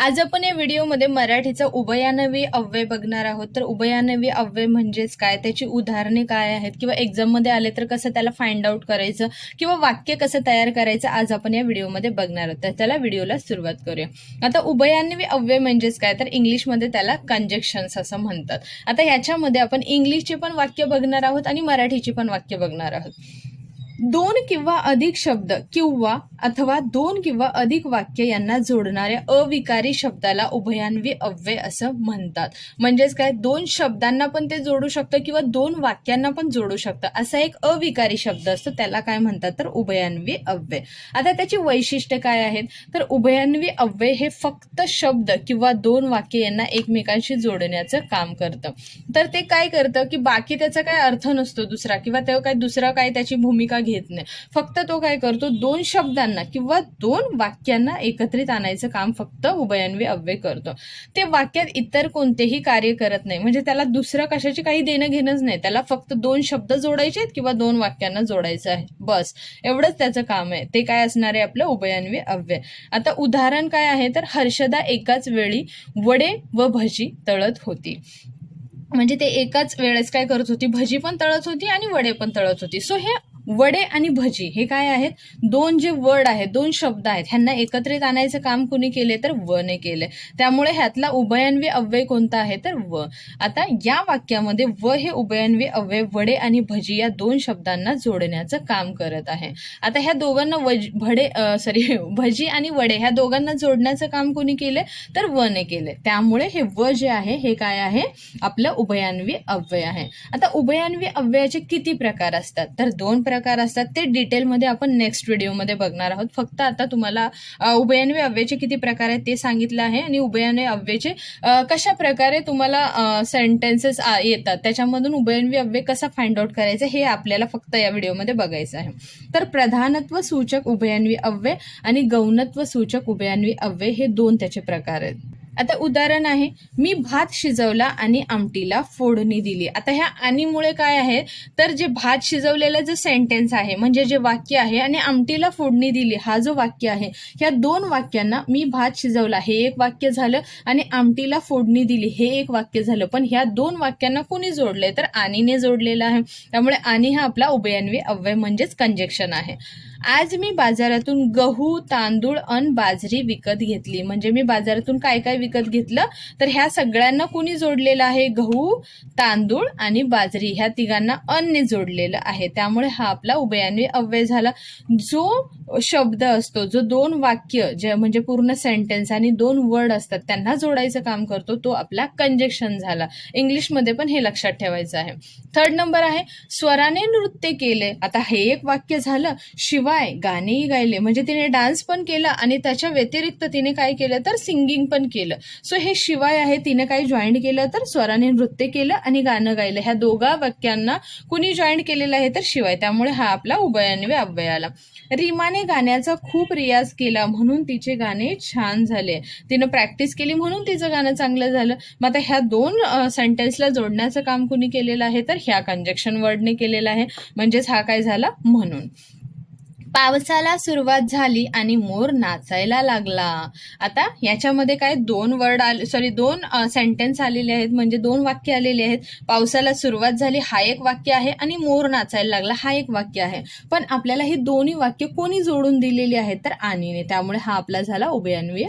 आज आपण या व्हिडिओमध्ये मराठीचा उभयानवी अव्यय बघणार आहोत. तर उभयानवी अव्यय म्हणजेच काय? त्याची उदाहरणे काय आहेत? किंवा एक्झाममध्ये आले तर कसं त्याला फाइंड आउट करायचं? किंवा वाक्य कसं तयार करायचं? आज आपण या व्हिडिओमध्ये बघणार आहोत. तर त्याला व्हिडिओला सुरुवात करूया. आता उभयानवी अव्यय म्हणजेच काय? तर इंग्लिशमध्ये त्याला कंजेक्शन्स असं म्हणतात. आता याच्यामध्ये आपण इंग्लिशचे पण वाक्य बघणार आहोत आणि मराठीची पण वाक्य बघणार आहोत. दोन किंवा अधिक शब्द किंवा अथवा दोन किंवा अधिक वाक्य यांना जोडणाऱ्या अविकारी शब्दाला उभयान्वी अव्यय असं म्हणतात. म्हणजेच काय? दोन शब्दांना पण ते जोडू शकतं किंवा दोन वाक्यांना पण जोडू शकतं. असा एक अविकारी शब्द असतो. त्याला काय म्हणतात? तर उभयान्वी अव्यय. आता त्याची वैशिष्ट्य काय आहेत? तर उभयान्वी अव्यय हे फक्त शब्द किंवा दोन वाक्य यांना एकमेकांशी जोडण्याचं काम करतं. तर ते काय करतं? की बाकी त्याचा काय अर्थ नसतो दुसरा किंवा तेव्हा काय दुसरा काय त्याची भूमिका घेत नाही. फक्त तो काय करतो दोन शब्दांना किंवा दोन वाक्यांना एकत्रित आणायचं काम फक्त उभयान्वय अव्यय करतो. ते वाक्यात इतर कोणतेही कार्य करत नाही. म्हणजे त्याला दुसरं कशाची काही देणं घेणंच नाही. त्याला फक्त दोन शब्द जोडायचे आहेत किंवा दोन वाक्यांना जोडायचं आहे. बस. एवढंच त्याचं काम आहे. ते काय असणार आहे आपलं? उभयान्वय अव्यय. आता उदाहरण काय आहे? तर हर्षदा एकाच वेळी वडे व भजी तळत होती. म्हणजे ते एकाच वेळेस काय करत होती? भजी पण तळत होती आणि वडे पण तळत होती. सो हे वडे आणि भजी हे काय आहेत? दोन जे वर्ड आहेत दोन शब्द आहेत ह्यांना एकत्रित आणायचं काम कुणी केले तर वने केले. त्यामुळे ह्यातला उभयान्वी अव्यय कोणता आहे तर व. आता या वाक्यामध्ये व हे उभयान्वी अव्यय वडे आणि भजी या दोन शब्दांना जोडण्याचं काम करत आहे. आता ह्या दोघांना वज भडे सॉरी भजी आणि वडे ह्या दोघांना जोडण्याचं काम कुणी केले तर वने केले. त्यामुळे हे व जे आहे हे काय आहे? आपलं उभयान्वी अव्यय आहे. आता उभयान्वी अव्ययाचे किती प्रकार असतात? तर दोन प्रकार असतात ते डिटेलमध्ये आपण नेक्स्ट व्हिडिओमध्ये बघणार आहोत. फक्त आता तुम्हाला उभयान्वय अव्ययचे किती प्रकार आहेत ते सांगितलं आहे आणि उभयान्वय अव्ययचे कशा प्रकारे तुम्हाला सेंटेन्सेस येतात. त्याच्यामधून उभयान्वय अव्यय कसा फाइंड आउट करायचं हे आपल्याला फक्त या व्हिडिओमध्ये बघायचं आहे. तर प्रधानत्व सूचक उभयान्वी अव्यय आणि गौणत्व सूचक उभयान्वी अव्यय हे दोन त्याचे प्रकार आहेत. आता उदाहरण आहे मी भात शिजवला आणि आमटीला फोडणी दिली. आता ह्या आणीमुळे काय आहे? तर जे भात शिजवलेलं जे सेंटेन्स आहे म्हणजे जे वाक्य आहे आणि आमटीला फोडणी दिली हा जो वाक्य आहे ह्या दोन वाक्यांना मी भात शिजवला. हे एक वाक्य झालं आणि आमटीला फोडणी दिली हे एक वाक्य झालं. पण ह्या दोन वाक्यांना कोणी जोडले तर आणीने जोडलेलं आहे. त्यामुळे आणि हा आपला उभयान्वी अव्यय म्हणजेच कंजेक्शन आहे. आज मी बाजारातून गहू तांदूळ अन बाजरी विकत घेतली. म्हणजे मी बाजारातून काय काय विकत घेतलं? तर ह्या सगळ्यांना कुणी जोडलेलं आहे? गहू तांदूळ आणि बाजरी. ह्या तिघांना अन्ने जोडलेलं आहे. त्यामुळे हा आपला उभयान्वी अव्यय झाला. जो शब्द असतो जो दोन वाक्य जे म्हणजे पूर्ण सेंटेन्स आणि दोन वर्ड असतात त्यांना जोडायचं काम करतो तो आपला कंजेक्शन झाला. इंग्लिशमध्ये पण हे लक्षात ठेवायचं आहे. थर्ड नंबर आहे स्वराने नृत्य केले. आता हे एक वाक्य झालं. शिवाय गाणेही गायले. म्हणजे तिने डान्स पण केला आणि त्याच्या व्यतिरिक्त तिने काय केलं तर सिंगिंग पण केलं. सो हे शिवाय आहे तिने काही जॉईन केलं तर स्वराने नृत्य केलं आणि गाणं गायलं. ह्या दोघा वाक्यांना कुणी जॉईन केलेलं आहे तर शिवाय. त्यामुळे हा आपला उभयान्वय अव्यय आला. रीमाने गाण्याचा खूप रियाज केला म्हणून तिचे गाणे छान झाले. तिनं प्रॅक्टिस केली म्हणून तिचं गाणं चांगलं झालं. मग आता ह्या दोन सेंटेन्सला जोडण्याचं काम कुणी केलेलं आहे तर ह्या कंजक्शन वर्डने केलेलं आहे. म्हणजेच हा काय झाला? म्हणून. पावसाला सुरुवात झाली आणि मोर नाचायला लागला. आता याच्यामध्ये काय दोन वर्ड आले सॉरी दोन सेंटेन्स आलेले आहेत. म्हणजे दोन वाक्य आलेले आहेत. पावसाला सुरुवात झाली हा एक वाक्य आहे आणि मोर नाचायला लागला हा एक वाक्य आहे. पण आपल्याला ही दोन्ही वाक्य कोणी जोडून दिलेली आहेत? तर आणीने. त्यामुळे हा आपला झाला उभयान्वय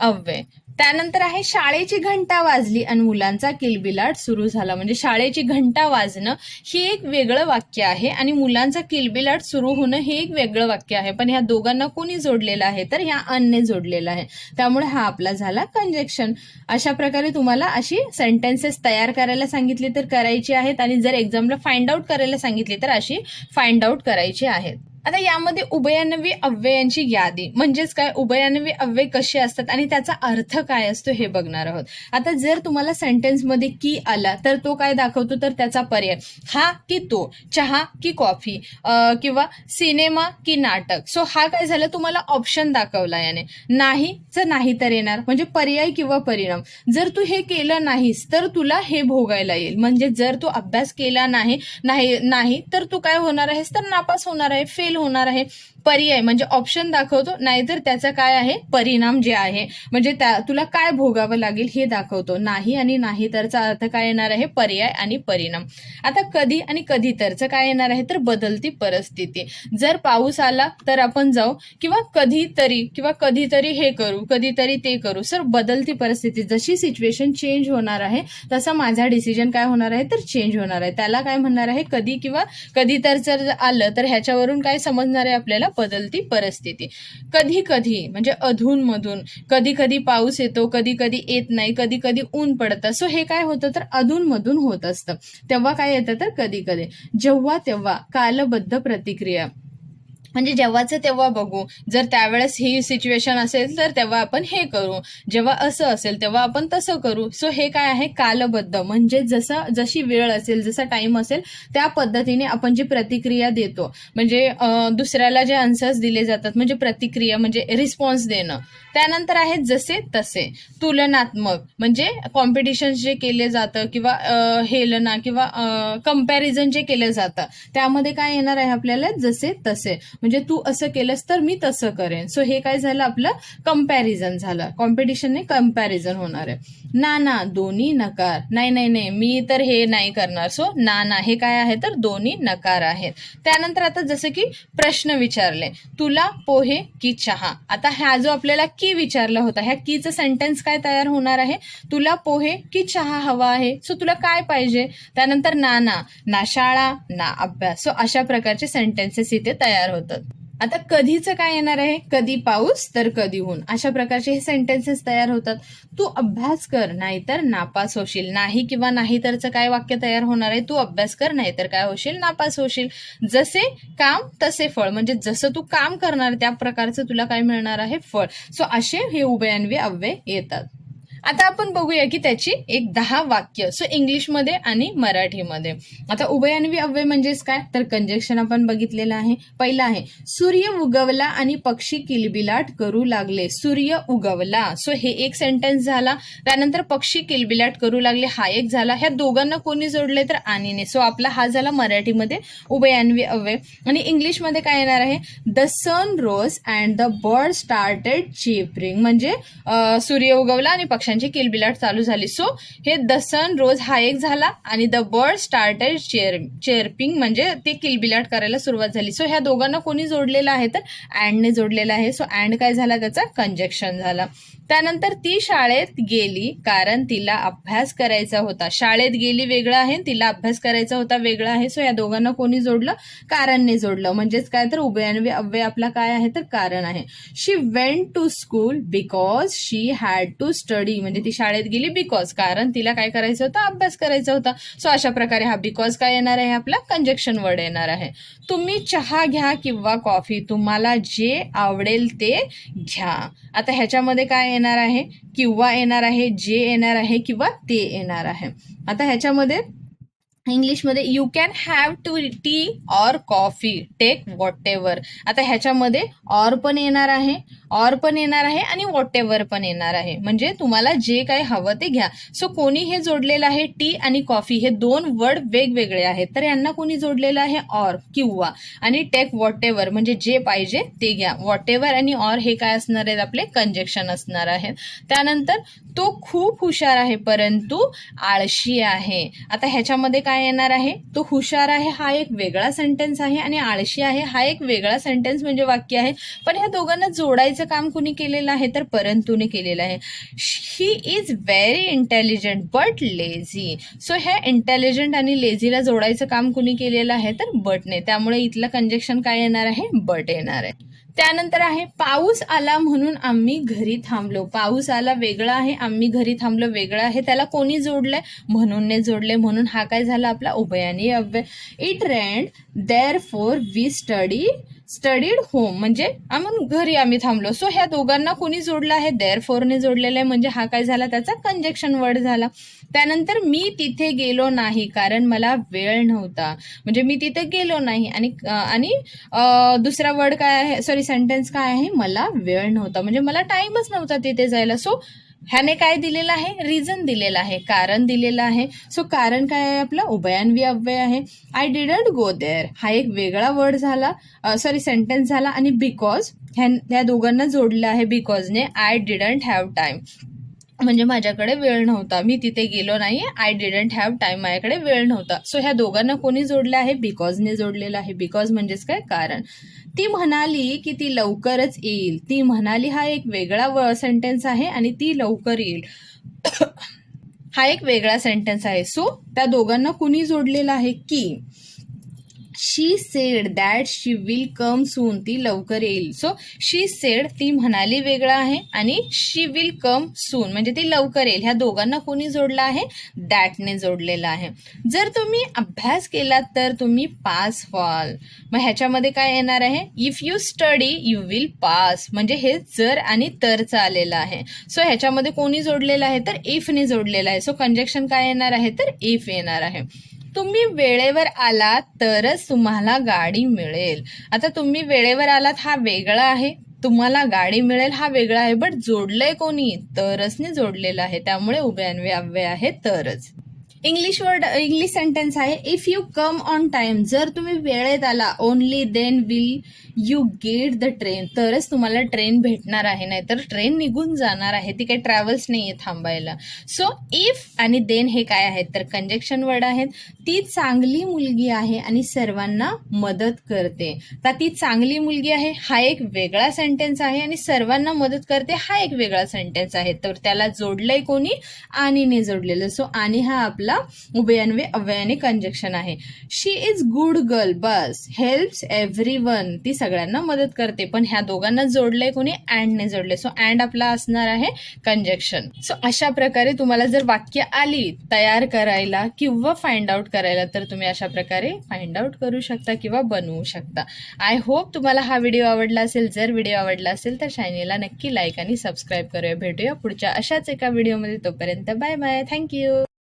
अव्यय. त्यानंतर आहे शाळेची घंटा वाजली आणि मुलांचा किलबिलाट सुरू झाला. म्हणजे शाळेची घंटा वाजणं हे एक वेगळं वाक्य आहे आणि मुलांचा किलबिलाट सुरू होणं हे एक वेगळं वाक्य आहे. पण ह्या दोघांना कोणी जोडलेलं आहे? तर ह्या अन्ने जोडलेलं आहे. त्यामुळे हा आपला झाला कंजेक्शन अशा प्रकारे तुम्हाला अशी सेंटेन्सेस तयार करायला सांगितली तर करायची आहेत आणि जर एक्झामला फाइंड आउट करायला सांगितली तर अशी फाइंड आउट करायची आहेत. आता यामध्ये उभयान्वी अव्ययांची यादी. म्हणजेच काय? उभयान्वी अव्यय कसे असतात आणि त्याचा अर्थ काय असतो हे बघणार आहोत. आता जर तुम्हाला सेंटेन्समध्ये की आला तर तो काय दाखवतो? तर त्याचा पर्याय. हा की तो चहा की कॉफी किंवा सिनेमा की नाटक. सो हा काय झालं? तुम्हाला ऑप्शन दाखवला याने. नाही जर नाही तर येणार. म्हणजे पर्याय किंवा परिणाम. जर तू हे केलं नाहीस तर तुला हे भोगायला येईल. म्हणजे जर तू अभ्यास केला नाही नाही नाही तर तू काय होणार आहेस? तर नापास होणार आहे. फेल होणार आहे. पर्याय म्हणजे ऑप्शन दाखवतो नाहीतर त्याचा काय आहे? परिणाम जे आहे म्हणजे त्या तुला काय भोगावं लागेल हे दाखवतो. नाही आणि नाही तरचा अर्थ काय येणार आहे? पर्याय आणि परिणाम. आता कधी आणि कधी तरचं काय येणार आहे? तर बदलती परिस्थिती. जर पाऊस आला तर आपण जाऊ किंवा कधीतरी किंवा कधीतरी हे करू कधीतरी ते करू. सर बदलती परिस्थिती. जशी सिच्युएशन चेंज होणार आहे तसा माझा डिसिजन काय होणार आहे? तर चेंज होणार आहे. त्याला काय म्हणणार आहे? कधी किंवा कधी तर जर आलं तर ह्याच्यावरून काय समजणार आहे आपल्याला? बदलती परिस्थिती. कधी कधी म्हणजे अधूनमधून कधी कधी पाऊस येतो कधी कधी येत नाही कधी कधी ऊन पडतं सो हे काय होतं तर अधून मधून होत असतं. तेव्हा काय येतं तर कधी कधी जेव्हा तेव्हा कालबद्ध प्रतिक्रिया म्हणजे जेव्हाचं तेव्हा बघू. जर त्यावेळेस ही सिच्युएशन असेल तर तेव्हा आपण हे करू. जेव्हा असं असेल तेव्हा आपण तसं करू. सो हे काय आहे? कालबद्ध. म्हणजे जसं जशी वेळ असेल जसा टाइम असेल त्या पद्धतीने आपण जी प्रतिक्रिया देतो. म्हणजे दुसऱ्याला जे आन्सर्स दिले जातात म्हणजे प्रतिक्रिया म्हणजे रिस्पॉन्स देणं. त्यानंतर आहे जसे तसे. तुलनात्मक. म्हणजे कॉम्पिटिशन जे केले जातं किंवा हेलना किंवा कंपॅरिझन जे केलं जातं त्यामध्ये काय येणार आहे आपल्याला? जसे तसे. म्हणजे तू असं केलंस तर मी तसं करेन. सो हे काय झालं आपलं? कंपॅरिझन झालं. कॉम्पिटिशनने कंपॅरिझन होणार आहे. ना ना दोन्ही नकार. नाही नाही नाही मी तर हे नाही करणार. सो ना ना हे काय आहे तर दोन्ही नकार आहेत. त्यानंतर आता जसं की प्रश्न विचारले. तुला पोहे की चहा? आता हा जो आपल्याला की विचारला होता ह्या कीचं सेंटेन्स काय तयार होणार आहे? तुला पोहे की चहा हवा आहे? सो तुला काय पाहिजे? त्यानंतर ना ना ना शाळा ना अभ्यास. सो अशा प्रकारचे सेंटेन्सेस इथे तयार होतात. आता कधीचं काय येणार आहे? कधी पाऊस तर कधी ऊन. अशा प्रकारचे हे सेंटेन्सेस तयार होतात. तू अभ्यास कर नाहीतर नापास होशील. नाही किंवा नाही तरचं काय वाक्य तयार होणार आहे तू अभ्यास कर नाहीतर काय होशील? नापास होशील. जसे काम तसे फळ. म्हणजे जसं तू काम करणार त्या प्रकारचं तुला काय मिळणार आहे? फळ. सो असे हे उभयान्वय अव्यय येतात. आता आपण बघूया की त्याची एक दहा वाक्य सो इंग्लिशमध्ये आणि मराठीमध्ये. आता उभयान्वी अव्यय म्हणजेच काय? तर कंजेक्शन आपण बघितलेलं आहे. पहिलं आहे सूर्य उगवला आणि पक्षी किलबिलाट करू लागले. सूर्य उगवला. सो हे एक सेंटेन्स झाला. त्यानंतर पक्षी किलबिलाट करू लागले. हा एक झाला. ह्या दोघांना कोणी जोडले तर आणीने. सो आपला हा झाला मराठीमध्ये उभयान्वी अव्यय. आणि इंग्लिशमध्ये काय येणार आहे? The sun rose and the bird started chirping म्हणजे सूर्य उगवला आणि पक्ष्यांची किलबिलाट चालू झाली. सो हे द सन रोज हा एक झाला आणि the bird started chirp chirping म्हणजे ते किलबिलाट करायला सुरुवात झाली. सो ह्या दोघांना कोणी जोडलेलं आहे तर अँडने जोडलेलं आहे. सो अँड काय झाला? त्याचा कंजेक्शन झाला. त्यानंतर ती शाळेत गेली कारण तिला अभ्यास करायचा होता. शाळेत गेली वेगळं आहे तिला अभ्यास करायचा होता वेगळा आहे. सो या दोघांना कोणी जोडलं? कारणने जोडलं. म्हणजेच काय? तर उभयान्वी अव्यय आपला काय आहे? तर कारण आहे. She went to school because she had to study म्हणजे ती शाळेत गेली बिकॉज कारण तिला काय करायचं होतं? अभ्यास करायचा होता. सो अशा प्रकारे हा बिकॉज काय येणार आहे? आपला कंजेक्शन वर्ड येणार आहे. तुम्ही चहा घ्या किंवा कॉफी तुम्हाला जे आवडेल ते घ्या. आता ह्याच्यामध्ये काय येणार आहे? किंवा येणार आहे? जे येणार आहे किंवा ते येणार आहे. आता ह्याच्यामध्ये इंग्लिशमध्ये you can have two tea or coffee take whatever आता ह्याच्यामध्ये ऑर पण येणार आहे. ऑर पण येणार आहे आणि वॉट एव्हर पण येणार आहे. म्हणजे तुम्हाला जे काही हवं ते घ्या. सो कोणी हे जोडलेलं आहे? टी आणि कॉफी हे दोन वर्ड वेगवेगळे आहेत. तर यांना कोणी जोडलेलं आहे? ऑर किंवा. आणि टेक वॉट एव्हर म्हणजे जे पाहिजे ते घ्या. वॉट एव्हर आणि ऑर हे काय असणार आहेत? आपले कंजेक्शन असणार आहेत. त्यानंतर तो खूप हुशार आहे परंतु आळशी आहे. आता ह्याच्यामध्ये काय येणार आहे? तो हुशार आहे हा एक वेगळा सेंटेन्स आहे आणि आळशी आहे हा एक वेगळा सेंटेन्स म्हणजे वाक्य आहे. पण ह्या दोघांना जोडायचं काम कुणी केलेलं आहे तर परंतुने केलेलं आहे. He is very intelligent but lazy so ह्या इंटेलिजंट आणि लेझीला जोडायचं काम कुणी केलेलं आहे तर बटने त्यामुळे इथलं कंजेक्शन काय येणार आहे? बट येणार आहे. त्यानंतर आहे पाऊस आला म्हणून आम्ही घरी थांबलो. पाऊस आला वेगळा आहे आम्ही घरी थांबलो वेगळं आहे. त्याला कोणी जोडलंय? म्हणूनने जोडले. म्हणून हा काय झाला आपला उभयानी अव्यय. It rained therefore we study studied home म्हणजे आम्ही घरी आम्ही थांबलो. सो ह्या दोघांना कोणी जोडलं आहे? देअर फोरने जोडलेलं आहे. म्हणजे हा काय झाला? त्याचा कंजेक्शन वर्ड झाला. त्यानंतर मी तिथे गेलो नाही कारण मला वेळ नव्हता. म्हणजे मी तिथे गेलो नाही. आणि आणि दुसरा वर्ड काय आहे? सॉरी सेंटेन्स काय आहे? मला वेळ नव्हता. म्हणजे मला टाईमच नव्हता तिथे जायला. सो ह्याने काय दिलेलं आहे? रिझन दिलेलं आहे. कारण दिलेलं आहे. सो कारण काय आहे आपलं? उभयान्वी अव्यय आहे. आय डिडंट गो देअर हा एक वेगळा वर्ड झाला. सॉरी सेंटेन्स झाला. आणि बिकॉज ह्या ह्या दोघांना जोडलं आहे बिकॉजने आय डिडंट हॅव टाइम म्हणजे माझ्याकडे वेळ नव्हता. मी तिथे गेलो नाही आय डिडंट हॅव टाइम माझ्याकडे वेळ नव्हता. सो ह्या दोघांना कोणी जोडलं आहे? बिकॉजने जोडलेलं आहे. बिकॉज म्हणजेच काय? कारण. ती म्हणाली की ती लवकरच येईल. ती म्हणाली हा एक वेगळा व सेंटेन्स आहे आणि ती लवकर येईल. हा एक वेगळा सेंटेन्स आहे. सो त्या दोघांना कुणी जोडलेला आहे की? She said that she will come soon ती लवकर येईल. सो शी सेड ती म्हणाली वेगळं आहे आणि शी विल कम सून म्हणजे ती लवकर येईल. ह्या दोघांना कोणी जोडलं आहे? दॅटने जोडलेलं आहे. जर तुम्ही अभ्यास केलात तर तुम्ही पास व्हाल. मग ह्याच्यामध्ये काय येणार आहे? If you study you will pass म्हणजे हे जर आणि तरचं आलेलं आहे. सो ह्याच्यामध्ये कोणी जोडलेलं आहे? तर इफने जोडलेलं आहे. सो कंजेक्शन काय येणार आहे? तर इफ येणार आहे. तुम्ही वेळेवर आलात तरच तुम्हाला गाडी मिळेल. आता तुम्ही वेळेवर आलात हा वेगळा आहे. तुम्हाला गाडी मिळेल हा वेगळा आहे. बट जोडलंय कोणी? तरचने जोडलेलं आहे. त्यामुळे उभ्यान्वे अव्यय आहे तरच. इंग्लिश वर्ड इंग्लिश सेंटेन्स आहे if you come on time जर तुम्ही वेळेत आला only then will you get the train तरच तुम्हाला ट्रेन भेटणार आहे नाहीतर ट्रेन निघून जाणार आहे ती काही ट्रॅव्हल्स नाही आहे थांबायला. सो इफ आणि देन हे काय आहेत? तर कंजेक्शन वर्ड आहेत. ती चांगली मुलगी आहे आणि सर्वांना मदत करते. तर ती चांगली मुलगी आहे हा एक वेगळा सेंटेन्स आहे आणि सर्वांना मदत करते हा एक वेगळा सेंटेन्स आहे. तर त्याला जोडलंय कोणी? आणीने जोडलेलं. सो आणि हा आपला उभयान्वे अव्ययाने कंजेक्शन आहे. She is good girl bus. Helps everyone ती सगळ्यांना मदत करते. पण ह्या दोघांना जोडलंय कोणी? अँडने जोडले सो अँड आपला असणार आहे कंजक्शन सो अशा प्रकारे तुम्हाला जर वाक्य आली तयार करायला किंवा फाइंड आउट करायला तर तुम्ही अशा प्रकारे फाइंड आउट करू शकता किंवा बनवू शकता. आय होप तुम्हाला हा व्हिडिओ आवडला असेल. जर व्हिडिओ आवडला असेल तर शायनीला नक्की लाईक आणि सबस्क्राईब करूया. भेटूया पुढच्या अशाच एका व्हिडिओमध्ये तोपर्यंत बाय बाय थँक्यू